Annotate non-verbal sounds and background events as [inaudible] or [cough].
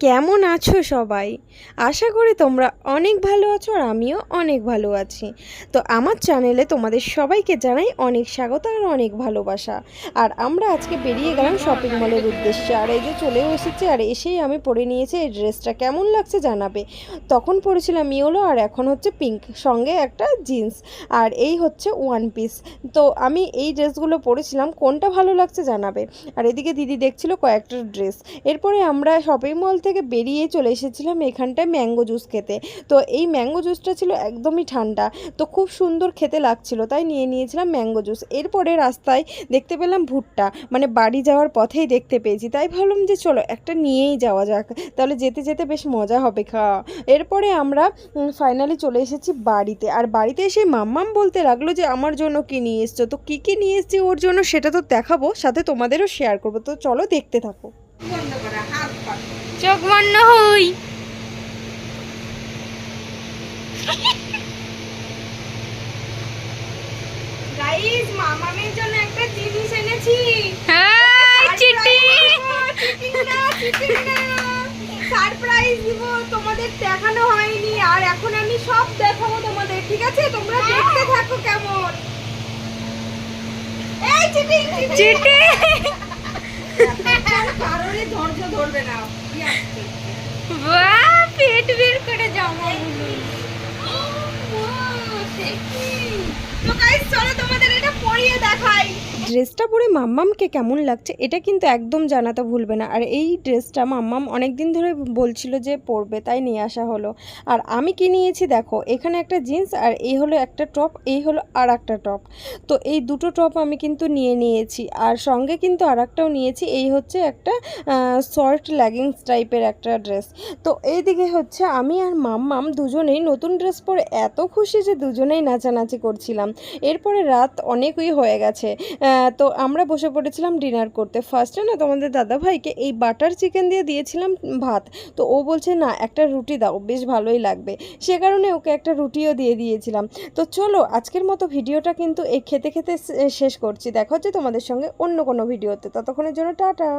কেমন আছো সবাই? আশা করি তোমরা অনেক ভালো আছো আর আমিও অনেক ভালো আছি। তো আমার চ্যানেলে তোমাদের সবাইকে জানাই অনেক স্বাগত আর অনেক ভালোবাসা। আর আমরা আজকে বেরিয়ে গেলাম শপিং মলের উদ্দেশ্যে। আর এই যে চলেও এসেছি আর এসেই আমি পরে নিয়েছি এই ড্রেসটা কেমন লাগছে জানাবে? তখন পরেছিলাম ইয়েলো আর এখন হচ্ছে পিঙ্ক সঙ্গে একটা জিন্স আর এই হচ্ছে ওয়ান পিস তো আমি এই ড্রেসগুলো পরেছিলাম। কোনটা ভালো লাগছে জানাবে? আর এদিকে দিদি দেখছিল কয়েকটা ড্রেস এরপরে আমরা শপিং মল থেকে বেরিয়ে চলে এসেছিলাম এখানটায় ম্যাঙ্গো জুস খেতে। তো এই ম্যাঙ্গো জুসটা ছিল একদমই ঠান্ডা। তো খুব সুন্দর খেতে লাগছিল, তাই নিয়ে নিয়েছিলাম ম্যাঙ্গো জুস। এরপরে রাস্তায় দেখতে পেলাম ভুট্টা মানে বাড়ি যাওয়ার পথেই দেখতে পেয়েছি। তাই ভাবলাম যে চলো একটা নিয়েই যাওয়া যাক, তাহলে যেতে যেতে বেশ মজা হবে খাওয়া এরপরে আমরা ফাইনালি চলে এসেছি বাড়িতে। আর বাড়িতে এসে মাম্মাম বলতে লাগল যে, আমার জন্য কী নিয়ে এসছো? তো কী কী নিয়ে এসছি ওর জন্য সেটা তো দেখাবো, সাথে তোমাদেরও শেয়ার করব। তো চলো দেখতে থাকো। চোখ বন্ধ হই। গাইস মামামের জন্য একটা জিনিস এনেছি। হ্যাঁ চিটি সারপ্রাইজ দিব তোমাদের দেখানো হয়নি। আর এখন আমি সব দেখাবো তোমাদের ঠিক আছে? তোমরা দেখতে থাকো কেমন। এই চিটি চিটি [laughs] কারণে ধৈর্য ধরবে না বাহ পেট বের করে জামা তো গাইস চলো তোমাদের ড্রেসটা পরে মাম্মামকে কেমন লাগছে, এটা কিন্তু একদম জানাতে ভুলবে না। আর এই ড্রেসটা মাম্মাম অনেক দিন ধরে বলছিল যে পরবে, তাই নিয়ে আসা হলো। আর আমি কি নিয়েছি দেখো, এখানে একটা জিন্স আর এই হলো একটা টপ, এই হলো আর একটা টপ। তো এই দুটো টপ আমি কিন্তু নিয়ে নিয়েছি। আর সঙ্গে কিন্তু আর একটাও নিয়েছি, এই হচ্ছে একটা শর্ট লেগিংস টাইপের একটা ড্রেস। তো এইদিকে হচ্ছে আমি আর মাম্মাম দুজনেই নতুন ড্রেস পরে এত খুশি যে দুজনেই নাচানাচি করছিলাম। এরপরে রাত অনেকই হয়ে গেছে। তো আমরা বসে পড়েছিলাম ডিনার করতে। ফার্স্টে না তোমাদের দাদা ভাইকে এই বাটার চিকেন দিয়ে দিয়েছিলাম ভাত। তো ও বলছে, না, একটা রুটি দাও, বেশ ভালোই লাগবে। সে কারণে ওকে একটা রুটিও দিয়ে দিয়েছিলাম। তো চলো, আজকের মতো ভিডিওটা কিন্তু এই খেতে খেতে শেষ করছি। দেখা হচ্ছে তোমাদের সঙ্গে অন্য কোনো ভিডিওতে। ততক্ষণের জন্য টাটা।